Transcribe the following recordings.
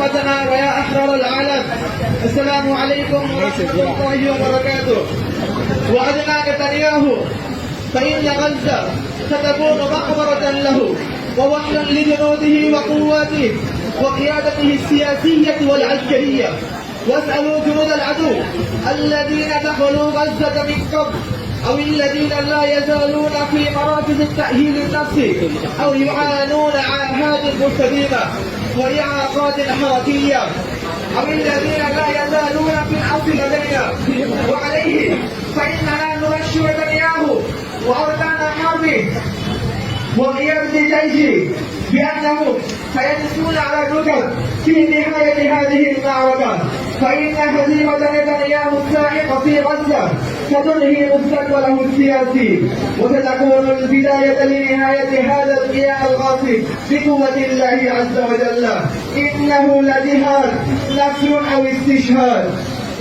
أمتنا ويا أحرار العالم. السلام عليكم ورحمة الله وبركاته. وعدنا نتنياهو فإن غزة ستكون مقبرة له ووحلا لجنوده وقواته وقيادته السياسية والعسكرية. واسألوا جنود العدو الذين دخلوا غزة من قبل أو الذين لا يزالون في مراكز التأهيل النفسي أو يعانون عاهات مستديمة وإعاقات حركية أو الذين لا يزالون في الأرض لدينا؟ وعليه فإننا نبشر نتنياهو وأركان حربه. وقيادة الجيش بأنهم سيجلسون على الركب في نهاية هذه المعركة. فإن هزيمة نتنياهو الساحقة في غزة ستنهي مستقبله السياسي وستكون البداية لنهاية هذا القيام الغاصب بقوة الله عز وجل إنه لجهاد نصر أو استشهاد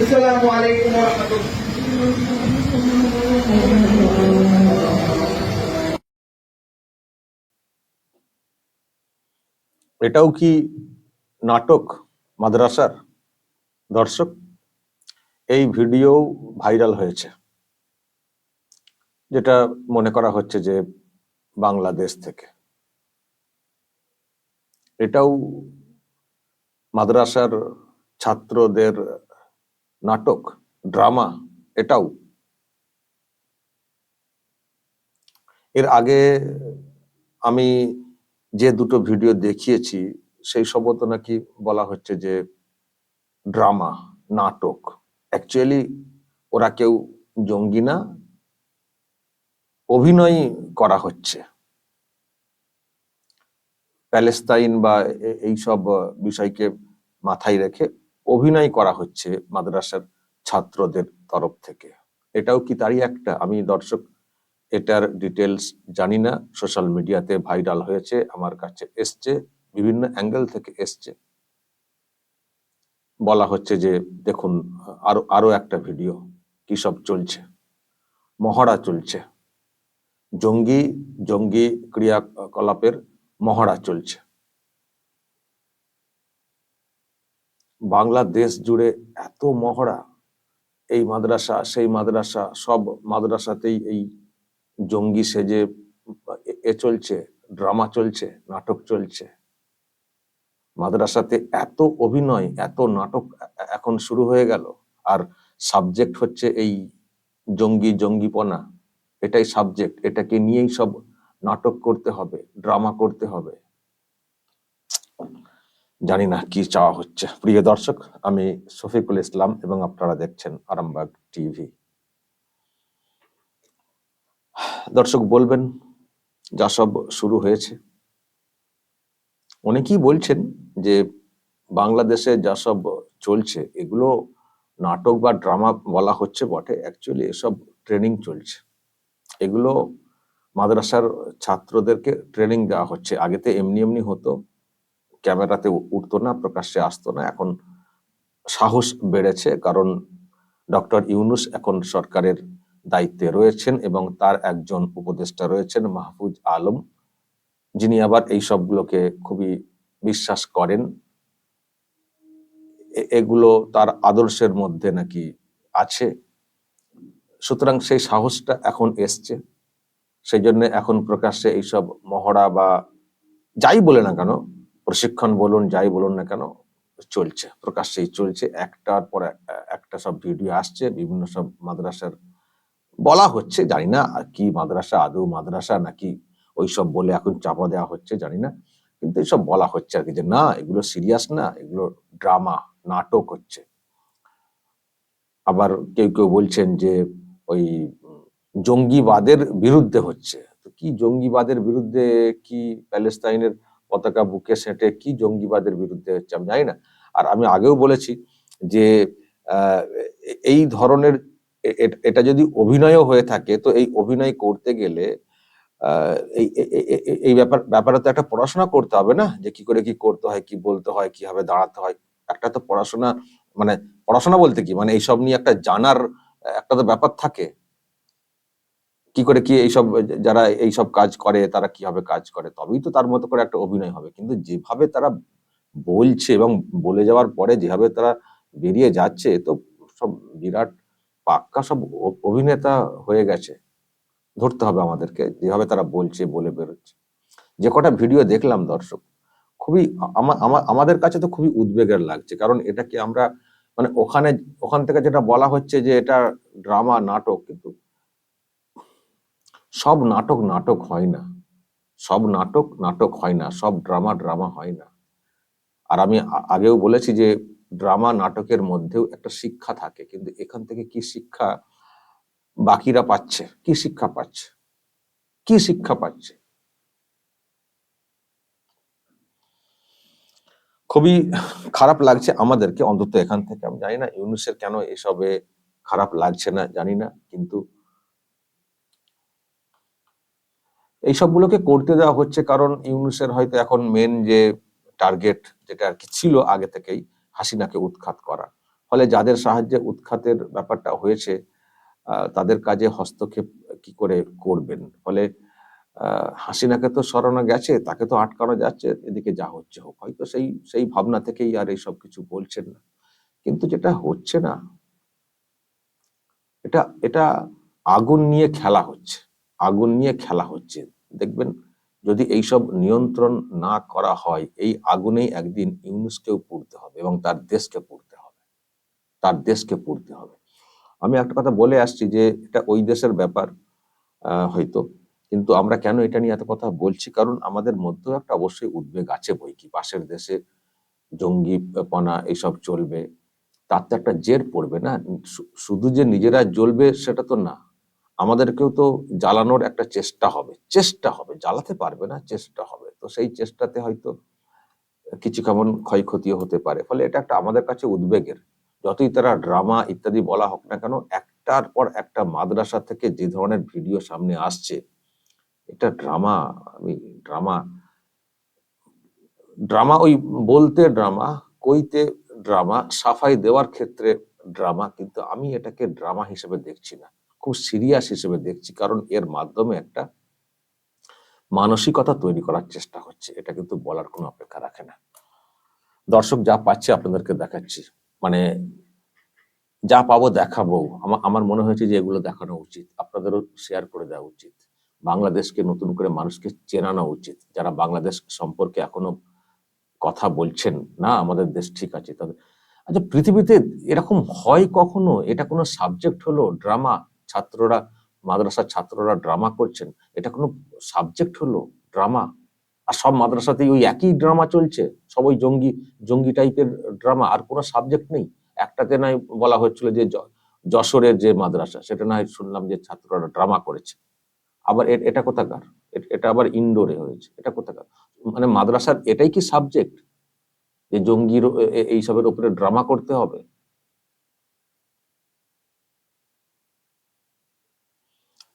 السلام عليكم ورحمة الله এটাও কি নাটক মাদ্রাসার দর্শক, এই ভিডিও ভাইরাল হয়েছে। যেটা মনে করা হচ্ছে যে বাংলাদেশ থেকে। এটাও মাদ্রাসার ছাত্রদের নাটক, ড্রামা, এটাও। এর আগে আমি যে দুটো ভিডিও দেখিয়েছি, সেই সম্বত নাকি বলা হচ্ছে যে ড্রামা নাটক। অ্যাকচুয়ালি ওরা কেউ জঙ্গি না অভিনয় করা হচ্ছে। প্যালেস্তাইন বা এইসব বিষয়কে মাথায় রেখে অভিনয় করা হচ্ছে মাদ্রাসার ছাত্রদের তরফ থেকে। এটাও কি তারই একটা? আমি দর্শক, এটার ডিটেলস জানি না। সোশ্যাল মিডিয়াতে ভাইরাল হয়েছে, আমার কাছে এসছে, বিভিন্ন অ্যাঙ্গেল থেকে এসছে। বলা হচ্ছে যে, দেখুন, আরও আরও একটা ভিডিও, কি সব চলছে? মহড়া চলছে। জঙ্গি জঙ্গি ক্রিয়াকলাপের মহড়া চলছে। বাংলাদেশ জুড়ে এত মহড়া, এই মাদ্রাসা, সেই মাদ্রাসা, সব মাদ্রাসাতেই এই জঙ্গি সেজে, এ- এ চলছে, ড্রামা চলছে, নাটক চলছে। মাদ্রাসাতে এত অভিনয়, এত নাটক এখন শুরু হয়ে গেল। আর সাবজেক্ট হচ্ছে এই জঙ্গি জঙ্গিপনা। এটাই সাবজেক্ট এটাকে নিয়েই সব নাটক করতে হবে ড্রামা করতে হবে। জানি না কি চাওয়া হচ্ছে। প্রিয় দর্শক, আমি শফিকুল ইসলাম এবং আপনারা দেখছেন আরামবাগ টিভি। দর্শক বলবেন, যা সব শুরু হয়েছে। অনেকেই বলছেন যে বাংলাদেশে যা সব চলছে, এগুলো নাটক বা ড্রামা বলা হচ্ছে বটে। অ্যাকচুয়ালি এসব ট্রেনিং চলছে। এগুলো মাদ্রাসার ছাত্রদেরকে ট্রেনিং দেওয়া হচ্ছে। আগেতে এমনি এমনি হতো। ক্যামেরাতে উঠতো না, প্রকাশ্যে আসতো না। এখন সাহস বেড়েছে কারণ ডক্টর ইউনুস এখন সরকারের দায়িত্বে রয়েছেন এবং তার একজন উপদেষ্টা রয়েছেন মাহফুজ আলম। যিনি আবার এই সবগুলোকে খুবই বিশ্বাস করেন এগুলো তার আদর্শের মধ্যে নাকি আছে। সুতরাং সেই সাহসটা এখন এসছে। সেই জন্য এখন প্রকাশ্যে এইসব মহড়া বা যাই বলে না কেন, প্রশিক্ষণ বলুন, যাই বলুন না কেন, চলছে, প্রকাশ্যেই চলছে। একটার পর একটা সব ভিডিও আসছে, বিভিন্ন সব মাদ্রাসার, বলা হচ্ছে, জানি না কি মাদ্রাসা, আদৌ মাদ্রাসা নাকি ওইসব বলে এখন চাপা দেওয়া হচ্ছে, জানি না। কিন্তু এইসব বলা হচ্ছে আর কি যে, না, এগুলো সিরিয়াস না, এগুলো ড্রামা নাটক হচ্ছে। আবার কেউ কেউ বলছেন যে, ওই জঙ্গিবাদের বিরুদ্ধে হচ্ছে। তো কি জঙ্গিবাদের বিরুদ্ধে, কি প্যালেস্তাইনের পতাকা বুকে সেটে কি জঙ্গিবাদের বিরুদ্ধে হচ্ছে আমি জানি না। আর আমি আগেও বলেছি যে এই ধরনের এটা যদি অভিনয়ও হয়ে থাকে, তো এই অভিনয় করতে গেলে এই ব্যাপার, ব্যাপারে তো একটা পড়াশোনা করতে হবে না? যে কি করে কি করতে হয়, কি বলতে হয়, কীভাবে দাঁড়াতে হয়? একটা তো পড়াশোনা মানে পড়াশোনা বলতে কি? মানে এইসব নিয়ে একটা জানার, একটা তো ব্যাপার থাকে। কি করে কি এইসব, যারা এইসব কাজ করে, তারা কীভাবে কাজ করে? তবেই তো তার মতো করে একটা অভিনয় হবে। কিন্তু যেভাবে তারা বলছে এবং বলে যাওয়ার পরে যেভাবে তারা বেরিয়ে যাচ্ছে, তো সব বিরাট পাক্কা সব অভিনেতা হয়ে গেছে। ধরতে হবে আমাদেরকে, যেভাবে তারা বলছে, বলে বেরোচ্ছে। যে কটা ভিডিও দেখলাম দর্শক, খুবই আমা- আমা- আমাদের কাছে তো খুবই উদ্বেগের লাগছে। কারণ এটা কি আমরা মানে ওখানে, ওখান থেকে যেটা বলা হচ্ছে যে এটা ড্রামা, নাটক, কিন্তু সব নাটক নাটক হয় না। সব নাটক নাটক হয় না। সব ড্রামা ড্রামা হয় না। আর আমি আগেও বলেছি যে ড্রামা, নাটকের মধ্যেও একটা শিক্ষা থাকে। কিন্তু এখান থেকে কি শিক্ষা বাকিরা পাচ্ছে? কি শিক্ষা পাচ্ছে? কি শিক্ষা পাচ্ছে? খুবই খারাপ লাগছে আমাদেরকে, অন্তত এখান থেকে। আমি জানি না ইউনুসের কেন এসবে খারাপ লাগছে না, জানি না, কিন্তু এইসবগুলোকে করতে দেওয়া হচ্ছে কারণ ইউনুসের হয়তো এখন মেন যে টার্গেট যেটা আর কি ছিল আগে থেকেই, হাসিনাকে উৎখাত করা। ফলে যাদের সাহায্যে উৎখাতের ব্যাপারটা হয়েছে তাদের কাজে হস্তক্ষেপ কি করে করবেন? ফলে হাসিনাকে তো সরানো গেছে, তাকে তো আটকানো যাচ্ছে, এদিকে যা হচ্ছে হোক। হয়তো সেই সেই ভাবনা থেকেই আর এইসব কিছু বলছেন না। কিন্তু যেটা হচ্ছে না, এটা এটা আগুন নিয়ে খেলা হচ্ছে। আগুন নিয়ে খেলা হচ্ছে। দেখবেন, যদি এইসব নিয়ন্ত্রণ না করা হয়, এই আগুনেই একদিন ইউনুসকেও পুড়তে হবে এবং তার দেশকে পুড়তে হবে। তার দেশকে পুড়তে হবে। আমি একটা কথা বলে আসছি যে এটা ওই দেশের ব্যাপার হয়তো। কিন্তু আমরা কেন এটা নিয়ে এত কথা বলছি? কারণ আমাদের মধ্যেও একটা অবশ্যই উদ্বেগ আছে বই কি? পাশের দেশে জঙ্গি জঙ্গিপনা এইসব চলবে, তার তো একটা জের পড়বে না? শুধু যে নিজেরা জ্বলবে সেটা তো না। আমাদেরকেও তো জ্বালানোর একটা চেষ্টা হবে। চেষ্টা হবে, জ্বালাতে পারবে না, চেষ্টা হবে। তো সেই চেষ্টাতে হয়তো কিছু কেমন ক্ষয়ক্ষতিও হতে পারে। ফলে এটা একটা আমাদের কাছে উদ্বেগের যতই তারা ড্রামা ইত্যাদি বলা হোক না কেন, একটার পর একটা মাদ্রাসা থেকে যে ধরনের ভিডিও সামনে আসছে, এটা ড্রামা আমি ড্রামা ড্রামা ওই বলতে ড্রামা কইতে ড্রামা সাফাই দেওয়ার ক্ষেত্রে ড্রামা কিন্তু আমি এটাকে ড্রামা হিসেবে দেখছি না। খুব সিরিয়াস হিসেবে দেখছি, কারণ এর মাধ্যমে একটা মানসিকতা তৈরি করার চেষ্টা হচ্ছে, এটা কিন্তু বলার কোনো অপেক্ষা রাখে না। দর্শক যা পাচ্ছে আপনাদেরকে দেখাচ্ছি। মানে যা পাবো দেখাবো। আমার মনে হয়েছে যে এগুলো দেখানো উচিত। আপনাদেরও শেয়ার করে দেওয়া উচিত। বাংলাদেশকে নতুন করে মানুষকে চেনানো উচিত। যারা বাংলাদেশ সম্পর্কে এখনও কথা বলছেন, না, আমাদের দেশ ঠিক আছে, তাদের। আচ্ছা পৃথিবীতে এরকম হয় কখনো? এটা কোনো সাবজেক্ট হলো? ড্রামা ছাত্ররা, মাদ্রাসার ছাত্ররা ড্রামা করছেন? এটা কোনো সাবজেক্ট হলো? ড্রামা আর সব মাদ্রাসাতেই ওই একই ড্রামা চলছে। সবাই জঙ্গি জঙ্গি টাইপের ড্রামা আর কোনো সাবজেক্ট নেই। একটাতে নাই বলা হচ্ছিল যে যশোরের যে মাদ্রাসা, সেটা না শুনলাম যে ছাত্ররা ড্রামা করেছে। আবার এটা কোথাকার? এটা আবার ইনডোরে হয়েছে। এটা কোথাকার? মানে মাদ্রাসার এটাই কি সাবজেক্ট যে জঙ্গির এইসবের উপরে ড্রামা করতে হবে?